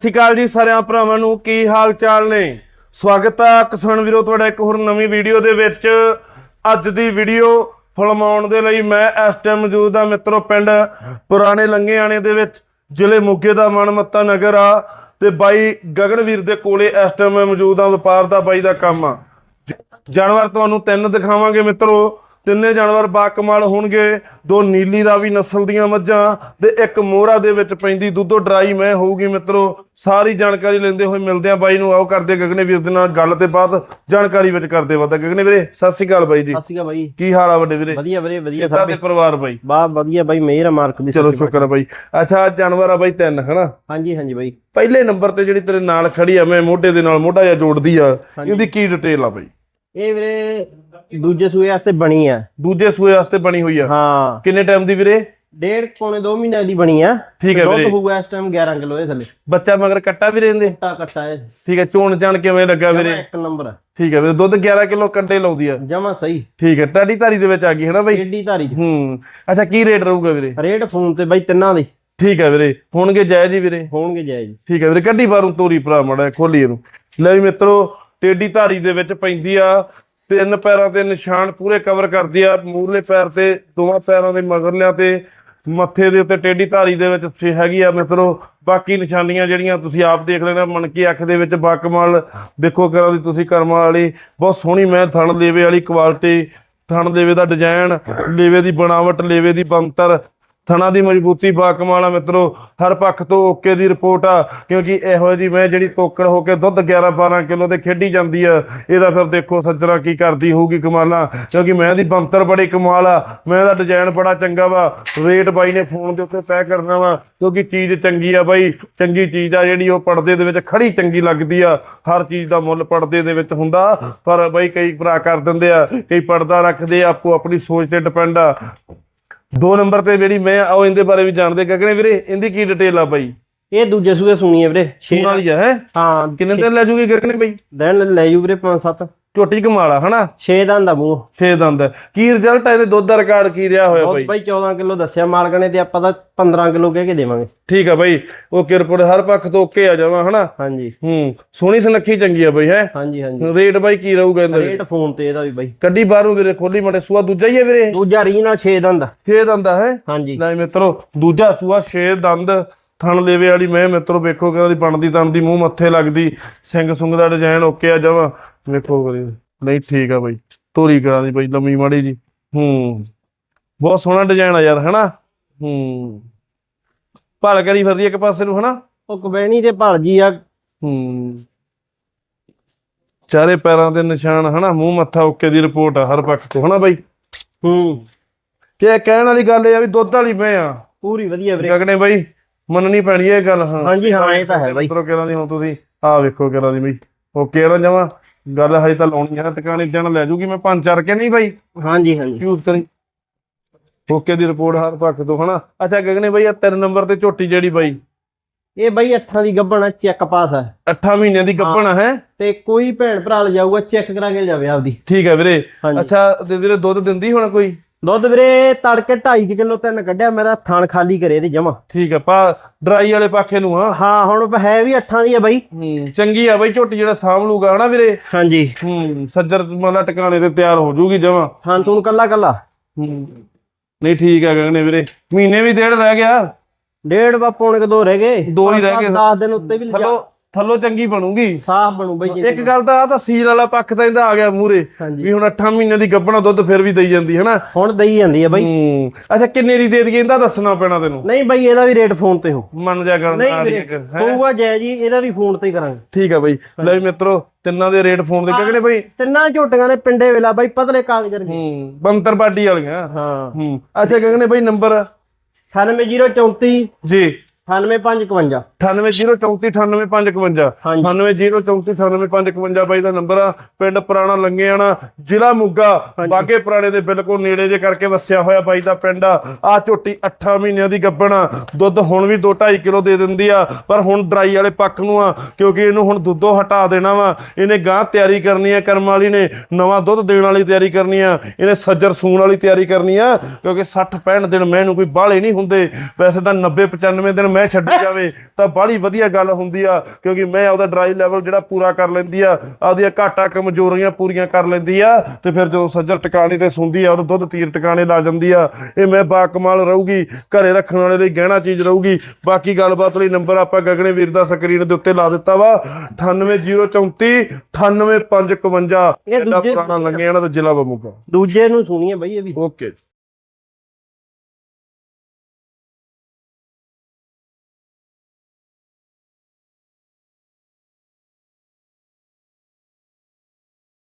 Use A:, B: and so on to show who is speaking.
A: ਸਤਿ ਸ਼੍ਰੀ ਅਕਾਲ ਜੀ ਸਾਰਿਆਂ ਭਰਾਵਾਂ ਨੂੰ, ਕੀ ਹਾਲ ਚਾਲ ਨੇ? ਸਵਾਗਤ ਆ ਕਿਸਾਨ ਵੀਰੋ, ਤੁਹਾਡਾ ਇੱਕ ਹੋਰ ਨਵੀਂ ਵੀਡੀਓ ਦੇ ਵਿੱਚ। ਅੱਜ ਦੀ ਵੀਡੀਓ ਫਿਲਮਾਉਣ ਦੇ ਲਈ ਮੈਂ ਇਸ ਟਾਈਮ ਮੌਜੂਦ ਆ ਮਿੱਤਰੋ ਪਿੰਡ ਪੁਰਾਣੇ ਲੰਗੇਆਣੇ ਦੇ ਵਿੱਚ, ਜ਼ਿਲ੍ਹੇ ਮੋਗੇ ਦਾ ਮਨਮੱਤਾ ਨਗਰ ਆ ਤੇ ਬਾਈ ਗਗਨਵੀਰ ਦੇ ਕੋਲੇ ਇਸ ਟਾਈਮ ਮੈਂ ਮੌਜੂਦ ਆ, ਵਪਾਰ ਦਾ ਬਾਈ ਦਾ ਕੰਮ ਆ। ਜਾਨਵਰ ਤੁਹਾਨੂੰ ਤਿੰਨ ਦਿਖਾਵਾਂਗੇ ਮਿੱਤਰੋ। ਤਿੰਨੇ ਜਾਨਵਰ ਬਾਕਮਾਲ ਹੋਣਗੇ ਦੋ ਨੀਲੀ ਰਾਵੀ ਨਸਲ ਦੀਆਂ ਮੱਝਾਂ ਤੇ ਇੱਕ ਮੋਹਰਾ ਦੇ ਵਿੱਚ ਪੈਂਦੀ ਦੁੱਧੋ ਡਰਾਈ ਮੈਂ ਹੋਊਗੀ ਮਿੱਤਰੋ। ਸਾਰੀ ਜਾਣਕਾਰੀ ਲੈਂਦੇ ਹੋਏ ਮਿਲਦੇ ਆ ਬਾਈ ਨੂੰ। ਆਓ ਕਰਦੇ ਗਗਨੇ ਵੀਰ ਦੇ ਨਾਲ ਗੱਲ ਤੇ ਬਾਅਦ ਜਾਣਕਾਰੀ ਵਿੱਚ ਕਰਦੇ ਵਾਦਾ ਗਗਨੇ ਵੀਰੇ ਸਤਿ ਸ਼੍ਰੀ ਅਕਾਲ ਬਾਈ ਜੀ।
B: ਸਤਿ ਸ਼੍ਰੀ ਅਕਾਲ ਬਾਈ।
A: ਕੀ ਹਾਲ ਆ ਵੱਡੇ ਵੀਰੇ?
B: ਵਧੀਆ ਵੀਰੇ ਵਧੀਆ
A: ਤੇ ਪਰਿਵਾਰ ਬਾਈ?
B: ਬਾ ਵਧੀਆ ਬਾਈ ਮੇਰ ਮਾਰਕ ਦੀ
A: ਚਲੋ ਸ਼ੁਕਰ ਆ ਬਾਈ। ਅੱਛਾ ਜਾਨਵਰ ਆ ਬਾਈ ਤਿੰਨ ਹਨਾ?
B: ਹਾਂਜੀ ਹਾਂਜੀ ਬਾਈ।
A: ਪਹਿਲੇ ਨੰਬਰ ਤੇ ਜਿਹੜੀ ਤੇਰੇ ਨਾਲ ਖੜੀ ਆ ਮੈਂ ਮੋਢੇ ਦੇ ਨਾਲ ਮੋਢਾ ਜਿਹਾ ਜੋੜਦੀ ਆ ਇਹਦੀ ਕੀ ਡਿਟੇਲ ਆ ਬਾਈ?
B: ਇਹ ਵੀਰੇ ਦੂਜੇ ਸੂਏ ਵਾਸਤੇ ਬਣੀ ਆ।
A: ਦੂਜੇ ਸੂਏ ਵਾਸਤੇ ਬਣੀ ਹੋਈ ਆ।
B: ਹਾਂ।
A: ਕਿੰਨੇ ਟਾਈਮ ਦੀ ਵੀਰੇ?
B: ਡੇਢ ਪੌਣੇ 2 ਮਹੀਨਿਆਂ ਦੀ ਬਣੀ ਆ।
A: ਠੀਕ ਹੈ
B: ਦੁੱਧ
A: ਵੀਰੇ।
B: ਹੋਊਗਾ ਇਸ ਟਾਈਮ 11 ਕਿਲੋ ਇਹ ਥੱਲੇ।
A: ਬੱਚਾ ਮਗਰ ਕੱਟਾ ਵੀ ਰਹਿੰਦੇ
B: ਟਾ ਕੱਟਾ ਇਹ।
A: ਠੀਕ ਹੈ ਚੋਣ ਚਾਣ ਕਿਵੇਂ ਲੱਗਾ ਵੀਰੇ?
B: ਇੱਕ ਨੰਬਰ
A: ਠੀਕ ਹੈ ਵੀਰੇ ਦੁੱਧ 11 ਕਿਲੋ ਕੰਡੇ ਲਾਉਂਦੀ ਆ।
B: ਜਮਾ ਸਹੀ।
A: ਠੀਕ ਹੈ ਟਾਡੀ ਧਾਰੀ ਦੇ ਵਿੱਚ ਆ ਗਈ ਹੈ ਨਾ ਬਾਈ?
B: ਏਡੀ ਧਾਰੀ
A: ਹੂੰ। ਅੱਛਾ ਕੀ ਰੇਟ ਰਹੂਗਾ ਵੀਰੇ?
B: ਰੇਟ ਫੋਨ ਤੇ ਬਾਈ ਤਿੰਨਾਂ ਦੇ।
A: ਠੀਕ ਹੈ ਵੀਰੇ ਹੋਣਗੇ ਜਾਇਜ਼ ਹੀ ਵੀਰੇ।
B: ਹੋਣਗੇ ਜਾਇਜ਼।
A: ਠੀਕ ਹੈ ਵੀਰੇ ਕੱਢੀ ਬਾਹਰੋਂ ਤੋਰੀ ਭਰਾ ਮੜਾ ਖੋਲੀ ਇਹਨੂੰ। ਲੈ ਵੀ ਮਿੱਤਰੋ ਟੇਢੀ ਧਾਰੀ ਦੇ ਵਿੱਚ ਪੈਂਦੀ ਆ। ਤਿੰਨ ਪੈਰਾਂ ਤੇ ਨਿਸ਼ਾਨ ਪੂਰੇ ਕਵਰ ਕਰਦੀ ਆ। ਮੂਰਲੇ ਪੈਰ ਤੇ, ਦੋਵਾਂ ਪੈਰਾਂ ਦੇ ਮਗਰਲਿਆਂ ਤੇ, ਮੱਥੇ ਦੇ ਉੱਤੇ ਟੇਢੀ ਧਾਰੀ ਦੇ ਵਿੱਚ ਛੇ ਹੈਗੀ ਆ ਮਿੱਤਰੋ। ਬਾਕੀ ਨਿਸ਼ਾਨੀਆਂ ਜਿਹੜੀਆਂ ਤੁਸੀਂ ਆਪ ਦੇਖ ਲੈਣਾ, ਮਣਕੀ ਅੱਖ ਦੇ ਵਿੱਚ ਬਾਕਮਾਲ ਦੇਖੋ ਕਰਾਂ ਦੀ ਤੁਸੀਂ ਕਰਮਾਂ ਵਾਲੀ। ਬਹੁਤ ਸੋਹਣੀ ਮੈਂ ਥਣ ਲੇਵੇ ਵਾਲੀ ਕੁਆਲਿਟੀ ਥਣ ਲੇਵੇ ਦਾ ਡਿਜ਼ਾਈਨ ਲੇਵੇ ਦੀ ਬਣਾਵਟ, ਲੇਵੇ ਦੀ ਬੰਤਰ ਥਣਾ ਦੀ ਮਜ਼ਬੂਤੀ ਬਾਕਮਾਲ ਆ ਮਿੱਤਰੋ, ਹਰ ਪੱਖ ਤੋਂ ਓਕੇ ਦੀ ਰਿਪੋਰਟ ਆ, ਕਿਉਂਕਿ ਇਹੋ ਜਿਹੀ ਮੈਂ ਜਿਹੜੀ ਤੋਕੜ ਹੋ ਕੇ ਦੁੱਧ 11 12 ਕਿਲੋ ਤੇ ਖੇਡੀ ਜਾਂਦੀ ਆ, ਇਹਦਾ ਫਿਰ ਦੇਖੋ ਸੱਜਣਾ ਕੀ ਕਰਦੀ ਹੋਊਗੀ ਕਮਾਲਾਂ, ਕਿਉਂਕਿ ਮੈਂ ਦੀ ਬੰਤਰ ਬੜੀ ਕਮਾਲ ਆ, ਮੈਂ ਦਾ ਡਿਜ਼ਾਈਨ ਬੜਾ ਚੰਗਾ ਵਾ, ਰੇਟ ਬਾਈ ਨੇ ਫੋਨ ਦੇ ਉੱਤੇ ਤੈਅ ਕਰਨਾ ਵਾ, ਕਿਉਂਕਿ ਚੀਜ਼ ਚੰਗੀ ਆ ਬਾਈ, ਚੰਗੀ ਚੀਜ਼ ਆ ਜਿਹੜੀ ਉਹ ਪਰਦੇ ਦੇ ਵਿੱਚ ਖੜੀ ਚੰਗੀ ਲੱਗਦੀ ਆ, ਹਰ ਚੀਜ਼ ਦਾ ਮੁੱਲ ਪਰਦੇ ਦੇ ਵਿੱਚ ਹੁੰਦਾ, ਪਰ ਬਾਈ ਕਈ ਭਰਾ ਕਰ ਦਿੰਦੇ ਆ, ਕਈ ਪਰਦਾ ਰੱਖਦੇ ਆ, ਆਪੋ ਆਪਣੀ ਸੋਚ ਤੇ ਡਿਪੈਂਡ ਆ। ਦੋ ਨੰਬਰ ਤੇ ਜਿਹੜੀ ਮੈਂ ਆਓ ਇਹਦੇ ਬਾਰੇ ਵੀ ਜਾਣਦੇ ਗਗਨੇ ਵੀਰੇ ਇਹਦੀ ਕੀ ਡਿਟੇਲ ਆ ਬਾਈ?
B: ਇਹ ਦੂਜੇ ਸੂਏ ਸੁਣੀ ਹੈ ਵੀਰੇ।
A: ਸੂਣ ਵਾਲੀ ਆ ਹੈ?
B: ਹਾਂ
A: ਕਿੰਨੇ ਦਿਨ ਲੈ ਜੂਗੀ ਗਗਨੇ ਬਾਈ?
B: ਦਿਨ ਲੈ ਜੂ ਵੀਰੇ 5 7
A: ਝੋਟੀ ਕਮਾਲਾ ਹਨਾ?
B: 6 ਦਿਨ ਦਾ ਮੂੰਹ।
A: ਛੇ ਦੰਦ। ਕੀ ਰਿਜ਼ਲਟ ਆ ਇਹਦੇ? ਦੁੱਧ ਦਾ ਰਿਕਾਰਡ ਕੀ ਰਿਹਾ ਹੋਇਆ ਬਾਈ?
B: ਬਾਈ 14 ਕਿਲੋ ਦੱਸਿਆ ਮਾਲਕ ਨੇ ਤੇ ਆਪਾਂ ਤਾਂ 15 ਕਿਲੋ ਕਹਿ ਕੇ ਦੇਵਾਂਗੇ।
A: ਠੀਕ ਆ ਬਾਈ। ਉਹ ਕਿਰਪੁਰ ਹਰ ਪੱਖ ਤੋਂ ਓਕੇ ਆ ਜਾਵਾਂ ਹਨਾ?
B: ਹਾਂਜੀ।
A: ਹੂੰ ਸੋਹਣੀ ਸੁਨੱਖੀ ਚੰਗੀ ਆ ਬਾਈ ਹੈ?
B: ਹਾਂਜੀ ਹਾਂਜੀ।
A: ਰੇਟ ਬਾਈ ਕੀ ਰਹੂਗਾ ਇਹਦਾ
B: ਰੇਟ ਫੋਨ ਤੇ ਇਹਦਾ ਵੀ ਬਾਈ।
A: ਕੱਢੀ ਬਾਹਰੋਂ ਵੀਰੇ ਖੋਲੀ ਮਟੇ ਸੂਆ ਦੂਜਾ ਹੀ ਹੈ ਵੀਰੇ?
B: ਦੂਜਾ ਰੀ ਨਾਲ 6 ਦੰਦ
A: ਛੇ ਦੰਦ ਆ ਹੈ?
B: ਹਾਂਜੀ।
A: ਲੈ ਮਿੱਤਰੋ ਦੂਜਾ ਸੂਆ ਛੇ ਦੰਦ। ਥਣ ਲੇਵੇ ਵਾਲੀ ਮੈਂ ਮਿੱਤਰੋ ਵੇਖੋ ਕਿ ਉਹਦੀ ਬਣਦੀ ਤਣਦੀ ਮੂੰਹ ਮੱਥੇ ਲੱਗਦੀ ਸਿੰਘ ਸੁੰਗ ਦਾ ਡਿਜ਼ਾਈਨ ਓਕੇ ਆ ਜਾਵਾ ਵੇਖੋ ਕਰੀ ਨਹੀਂ ਠੀਕ ਆ ਬਾਈ ਤੋਰੀ ਕਰਾਂ ਦੀ ਬਾਈ ਲੰਮੀ ਮਾੜੀ ਜੀ। ਹੂੰ ਬਹੁਤ ਸੋਹਣਾ ਡਿਜ਼ਾਈਨ ਆ ਯਾਰ ਹਨਾ? ਹੂੰ। ਭਾਲ ਕਰੀ ਫਿਰਦੀ ਇੱਕ ਪਾਸੇ ਨੂੰ ਹਨਾ?
B: ਉਹ ਕਬੈਣੀ ਤੇ ਭਲ ਜੀ ਆ।
A: ਹੂੰ। ਚਾਰੇ ਪੈਰਾਂ ਦੇ ਨਿਸ਼ਾਨ ਹਨਾ? ਮੂੰਹ ਮੱਥਾ ਓਕੇ ਦੀ ਰਿਪੋਰਟ ਆ ਹਰ ਪੱਖ ਤੋਂ ਹਨਾ ਬਾਈ?
B: ਹੂੰ।
A: ਕਿ ਕਹਿਣ ਵਾਲੀ ਗੱਲ ਇਹ ਆ ਵੀ ਦੁੱਧ ਵਾਲੀ ਮੈਂ ਆ।
B: ਪੂਰੀ ਵਧੀਆ ਵੀਰੇ।
A: ਗਗਨੇ ਬਾਈ ਮੰਨਣੀ ਪੈਣੀ ਇਹ ਗੱਲ ਹਾਂ।
B: ਹਾਂਜੀ ਹਾਂ ਇਹ ਤਾਂ ਹੈ ਬਾਈ।
A: ਮਿੱਤਰੋ ਕਿਹਨਾਂ ਦੀ ਹੁਣ ਤੁਸੀਂ? ਆਹ ਵੇਖੋ ਕਿਹਨਾਂ ਦੀ ਬਈ। ਓਕੇ ਨਾ ਜਮਾ? ਗੱਲ ਹਜੇ ਤਾਂ ਲਾਉਣੀ ਆ ਟਿਕਾਣੇ ਦਿਨ ਲੈ ਜੂਗੀ ਮੈਂ ਪੰਜ ਚਾਰ ਕੇ ਨਹੀਂ ਬਾਈ?
B: ਹਾਂਜੀ ਹਾਂਜੀ।
A: ਯੂਜ਼ ਕਰੀ ਓਕੇ ਦੀ ਰਿਪੋਰਟ ਹਰ ਪੱਖ ਤੋਂ ਹਨਾ? ਅੱਛਾ ਗਗਨੇ ਬਾਈ ਆ ਤਿੰਨ ਨੰਬਰ ਤੇ ਝੋਟੀ ਜਿਹੜੀ ਬਾਈ?
B: ਇਹ ਬਾਈ ਅੱਠਾਂ ਦੀ ਗੱਭਣ ਆ ਚੈੱਕ ਪਾਸ ਹੈ
A: 8 ਮਹੀਨਿਆਂ ਦੀ ਗੱਭਣ ਹੈ।
B: ਤੇ ਕੋਈ ਭੈਣ ਭਰਾ ਲ ਜਾਊਗਾ ਚੈੱਕ ਕਰਾ ਕੇ ਜਾਵੇ ਆਪਦੀ।
A: ਠੀਕ ਹੈ ਵੀਰੇ।
B: ਹਾਂਜੀ।
A: ਅੱਛਾ ਤੇ ਵੀਰੇ ਦੁੱਧ ਦਿੰਦੀ ਹੁਣ ਕੋਈ?
B: ਦੁੱਧ ਵੀਰੇ ਤੜਕੇ 2.5 ਕਿਲੋ ਤਿੰਨ ਕੱਢਿਆ ਮੇਰਾ ਥਣ ਖਾਲੀ ਕਰੇ ਇਹਦੀ ਜਮਾ।
A: ਠੀਕ ਹੈ ਪਾ ਡਰਾਈ ਵਾਲੇ ਪਾਖੇ ਨੂੰ ਹਾਂ।
B: ਹਾਂ ਹੁਣ ਹੈ ਵੀ ਅੱਠਾਂ ਦੀ ਆ ਬਾਈ।
A: ਹੂੰ ਚੰਗੀ ਆ ਬਾਈ ਝੋਟੀ ਜਿਹੜਾ ਸਾਂਭ ਲੂਗਾ ਹਨਾ ਵੀਰੇ?
B: ਹਾਂਜੀ।
A: ਹੂੰ ਸੱਜਰ ਮਲਾ ਟਿਕਾਣੇ ਤੇ ਤਿਆਰ ਹੋ ਜੂਗੀ ਜਮਾ।
B: ਥਣ ਥੂਣ ਕੱਲਾ ਕੱਲਾ।
A: ਹੂੰ ਨਹੀਂ ਠੀਕ ਹੈ ਗਗਨੇ ਵੀਰੇ ਮਹੀਨੇ ਵੀ ਡੇਢ ਰਹਿ ਗਿਆ।
B: ਡੇਢ ਵਾ ਪੌਣੇ ਕੁ ਦੋ ਰਹਿ ਗਏ।
A: ਦੋ ਹੀ ਰਹਿ ਗਏ।
B: 10 ਦਿਨ ਉੱਤੇ ਵੀ ਲਿਜਾ-
A: ਥੱਲੋਂ ਚੰਗੀ ਬਣੂਗੀ।
B: ਸਾਫ਼ ਬਣੂ ਬਾਈ ਜੀ
A: ਇੱਕ ਗੱਲ ਤਾਂ ਆ ਤਾਂ ਸੀਲ ਵਾਲਾ ਪੱਖ ਤਾਂ ਇਹਦਾ ਆ ਗਿਆ ਮੂਰੇ
B: ਹਾਂਜੀ।
A: ਵੀ ਹੁਣ 8 ਮਹੀਨਿਆਂ ਦੀ ਗੱਭਣਾ ਦੁੱਧ ਫਿਰ ਵੀ ਦਈ ਜਾਂਦੀ ਹੈ ਨਾ
B: ਹੁਣ ਦਈ ਜਾਂਦੀ ਆ ਬਾਈ।
A: ਹੂੰ। ਅੱਛਾ ਕਿੰਨੇ ਦੀ ਦੇ ਦਈਏ? ਇਹਦਾ ਦੱਸਣਾ ਪੈਣਾ ਤੈਨੂੰ।
B: ਨਹੀਂ ਬਾਈ ਇਹਦਾ ਵੀ ਰੇਟ ਫੋਨ ਤੇ ਹੋ।
A: ਮੰਨ ਜਾ ਕਰਨ
B: ਨਹੀਂ
A: ਨਾਲ ਹੀ ਇੱਕ,
B: ਵੀਰੇ
A: ਹੈਂ?
B: ਹੋਊਗਾ ਜੈ ਜੀ ਇਹਦਾ ਵੀ ਫੋਨ ਤੇ ਹੀ ਕਰਾਂਗੇ।
A: ਠੀਕ ਆ ਬਈ। ਲੈ ਵੀ ਮਿੱਤਰੋ ਤਿੰਨਾਂ ਦੇ ਰੇਟ ਫੋਨ ਦੇ ਕਿਹੜੇ ਬਈ?
B: ਤਿੰਨਾਂ ਝੋਟੀਆਂ ਦੇ ਪਿੰਡੇ ਵੇਲਾ ਬਾਈ ਪਤਲੇ ਕਾਗਜ਼ ਰਗੇ
A: ਹੂੰ ਬੰਤਰ ਬਾਡੀ ਵਾਲੀਆਂ।
B: ਹਾਂ।
A: ਹੂੰ। ਅੱਛਾ ਕਹਿੰਦੇ ਬਈ ਨੰਬਰ?
B: 98034
A: ਜੀ।
B: 98551
A: 9804398552
B: ਹਾਂਜੀ
A: 9804398552 ਬਾਈ ਦਾ ਨੰਬਰ ਆ ਪਿੰਡ ਪੁਰਾਣਾ ਲੰਗੇਆਣਾ ਜ਼ਿਲ੍ਹਾ ਮੁੱਗਾ ਬਾਗੇ ਪੁਰਾਣੇ ਦੇ ਬਿਲਕੁਲ ਨੇੜੇ ਜੇ ਕਰਕੇ ਵਸਿਆ ਹੋਇਆ ਬਾਈ ਦਾ ਪਿੰਡ ਆ ਆ ਝੋਟੀ 8 ਮਹੀਨਿਆਂ ਦੀ ਗੱਬਣ ਆ ਦੁੱਧ ਹੁਣ ਵੀ 2.5 ਕਿਲੋ ਦੇ ਦਿੰਦੀ ਆ ਪਰ ਹੁਣ ਡਰਾਈ ਵਾਲੇ ਪੱਕ ਨੂੰ ਆ ਕਿਉਂਕਿ ਇਹਨੂੰ ਹੁਣ ਦੁੱਧੋਂ ਹਟਾ ਦੇਣਾ ਵਾ ਇਹਨੇ ਗਾਂ ਤਿਆਰੀ ਕਰਨੀ ਆ ਕਰਮ ਵਾਲੀ ਨੇ ਨਵਾਂ ਦੁੱਧ ਦੇਣ ਵਾਲੀ ਤਿਆਰੀ ਕਰਨੀ ਆ ਇਹਨੇ ਸੱਜਰ ਸੂਣ ਵਾਲੀ ਤਿਆਰੀ ਕਰਨੀ ਆ ਕਿਉਂਕਿ 60 65 ਦਿਨ ਮੈਨੂੰ ਕੋਈ ਬਾਹਲੇ ਨਹੀਂ ਹੁੰਦੇ ਵੈਸੇ ਤਾਂ 90 95 ਦਿਨ ਮੈਂ ਛੱਡੀ ਜਾਵੇ ਤਾਂ ਬਾਹਲੀ ਵਧੀਆ ਗੱਲ ਹੁੰਦੀ ਆ ਕਿਉਂਕਿ ਮੈਂ ਉਹਦਾ ਡਰਾਈ ਲੈਵਲ ਜਿਹੜਾ ਪੂਰਾ ਕਰ ਲੈਂਦੀ ਆ ਆਪਦੀਆਂ ਘਾਟਾ ਕਮਜ਼ੋਰੀਆਂ ਪੂਰੀਆਂ ਕਰ ਲੈਂਦੀ ਆ ਤੇ ਫਿਰ ਜਦੋਂ ਸੱਜਰ ਟਿਕਾਣੇ ਤੇ ਸੁੰਦੀ ਆ ਉਹ ਦੁੱਧ ਤੀਰ ਟਿਕਾਣੇ ਲਾ ਜਾਂਦੀ ਆ ਇਹ ਮੈਂ ਬਾਕਮਾਲ ਰਹੂਗੀ ਘਰੇ ਰੱਖਣ ਵਾਲੇ ਲਈ ਗਹਿਣਾ ਚੀਜ਼ ਰਹੂਗੀ ਬਾਕੀ ਗੱਲਬਾਤ ਲਈ ਨੰਬਰ ਆਪਾਂ ਗਗਨੇ ਵੀਰ ਦਾ ਸਕਰੀਨ ਦੇ ਉੱਤੇ ਲਾ ਦਿੱਤਾ ਵਾ 98034 98551
B: ਇਹ
A: ਪੁਰਾਣਾ ਲੰਗੇ ਇਹਨਾਂ ਦਾ ਜ਼ਿਲ੍ਹਾ ਬਮੂਗਾ
B: ਦੂਜੇ ਨੂੰ ਸੁਣੀਏ ਬਈ ਇਹ ਵੀ।
A: ਓਕੇ